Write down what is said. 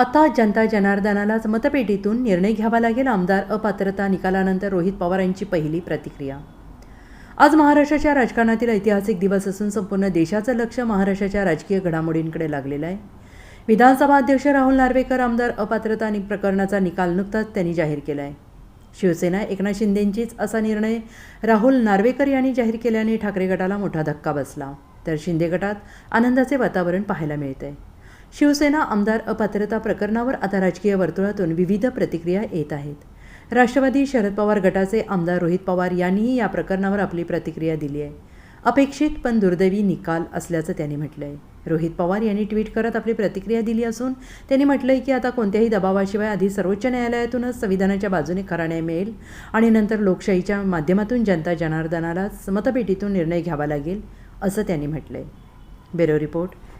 आता जनता जनार्दनालाच मतपेटीतून निर्णय घ्यावा लागेल आमदार अपात्रता निकालानंतर रोहित पवार यांची पहिली प्रतिक्रिया. आज महाराष्ट्राच्या राजकारणातील ऐतिहासिक दिवस असून संपूर्ण देशाचं लक्ष महाराष्ट्राच्या राजकीय घडामोडींकडे लागलेलं आहे. विधानसभा अध्यक्ष राहुल नार्वेकर आमदार अपात्रता प्रकरणाचा निकाल नुकताच त्यांनी जाहीर केला आहे शिवसेना एकनाथ शिंदेंचीच असा निर्णय राहुल नार्वेकर यांनी जाहीर केल्याने ठाकरे गटाला मोठा धक्का बसला. तर शिंदे गटात आनंदाचे वातावरण पाहायला मिळते शिवसेना आमदार अपात्रता प्रकरणावर आता राजकीय वर्तुळातून विविध प्रतिक्रिया येत आहेत. राष्ट्रवादी शरद पवार गटाचे आमदार रोहित पवार यांनीही या प्रकरणावर आपली प्रतिक्रिया दिली आहे. अपेक्षित पण दुर्दैवी निकाल असल्याचं त्यांनी म्हटलं आहे रोहित पवार यांनी ट्विट करत आपली प्रतिक्रिया दिली असून त्यांनी म्हटलं आहे की आता कोणत्याही दबावाशिवाय आधी सर्वोच्च न्यायालयातूनच संविधानाच्या बाजूने खरा न्याय मिळेल आणि नंतर लोकशाहीच्या माध्यमातून जनता जनार्दनालाच मतपेटीतून निर्णय घ्यावा लागेल असं त्यांनी म्हटलं आहे bureau report.